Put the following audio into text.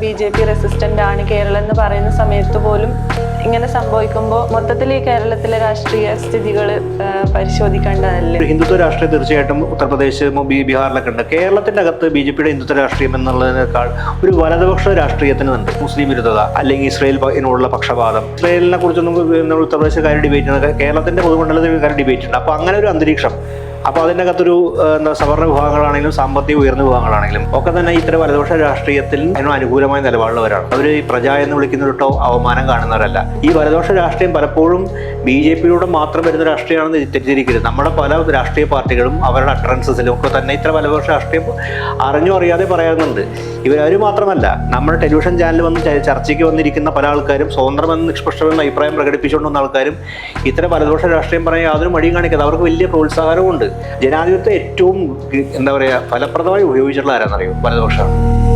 B J P resistant ആണ് കേരളം എന്ന് പറയുന്ന സമയത്ത് പോലും ഇങ്ങനെ സംഭവിക്കുമ്പോൾ മൊത്തത്തിൽ ഈ കേരളത്തിലെ രാഷ്ട്രീയ സ്ഥിതികൾ പരിശോധിക്കേണ്ടതല്ലേ? ഹിന്ദുത്വ രാഷ്ട്രീയം തീർച്ചയായിട്ടും ഉത്തർപ്രദേശ് ബീഹാറിലൊക്കെ ഉണ്ട്. കേരളത്തിന്റെ അകത്ത് ബി ജെ പിയുടെ ഹിന്ദുത്വ രാഷ്ട്രീയം എന്നുള്ളതിനേക്കാൾ ഒരു വലതുപക്ഷ രാഷ്ട്രീയത്തിനുണ്ട്. മുസ്ലിം വിരുദ്ധത അല്ലെങ്കിൽ പ- പക്ഷപാതം. ഇസ്രയേലിനെ കുറിച്ചൊന്നും ഉത്തർപ്രദേശുകാർ ഡിബേറ്റ് ചെയ്യുന്നത് കേരളത്തിന്റെ പൊതുമണ്ഡലത്തിൽ കാര്യം ഡിബേറ്റ് ഉണ്ട് അപ്പോൾ അങ്ങനെ ഒരു അന്തരീക്ഷം അപ്പോൾ അതിന്റെ അകത്തൊരു എന്താ സവർണ വിഭാഗങ്ങളാണെങ്കിലും സാമ്പത്തിക ഉയർന്ന വിഭാഗങ്ങളാണെങ്കിലും ഒക്കെ തന്നെ ഇത്തരം വലദോഷ രാഷ്ട്രീയത്തിൽ അതിന് അനുകൂലമായ നിലപാടുള്ളവരാണ്. അവർ ഈ പ്രജ എന്ന് വിളിക്കുന്നൊരിട്ടോ അവമാനം കാണുന്നവരല്ല. ഈ വലദോഷ രാഷ്ട്രീയം പലപ്പോഴും ബി ജെ പിയിലൂടെ മാത്രം വരുന്ന രാഷ്ട്രീയമാണെന്ന് തെറ്റിദ്ധരിക്കരുത്. നമ്മുടെ പല രാഷ്ട്രീയ പാർട്ടികളും അവരുടെ അട്ടറൻസസിലും ഒക്കെ തന്നെ ഇത്ര വലദോഷ രാഷ്ട്രീയം അറിഞ്ഞോ അറിയാതെ പറയുന്നുണ്ട് ഇവരവർ മാത്രമല്ല നമ്മുടെ ടെലിവിഷൻ ചാനൽ വന്ന് ചർച്ചയ്ക്ക് വന്നിരിക്കുന്ന പല ആൾക്കാരും സ്വതന്ത്രമെന്ന് നിഷ്പക്ഷമെന്ന അഭിപ്രായം പ്രകടിപ്പിച്ചുകൊണ്ടുവന്ന ആൾക്കാരും ഇത്തരം വലതുപക്ഷ രാഷ്ട്രീയം പറയാൻ യാതൊരു മടിയും കാണിക്കാതെ അവർക്ക് വലിയ പ്രോത്സാഹനമുണ്ട് ജനാധിപത്യം ഏറ്റവും എന്താ പറയുക ഫലപ്രദമായി ഉപയോഗിച്ചിട്ടുള്ള ആരാന്നറിയോ? വലതുപക്ഷമാണ്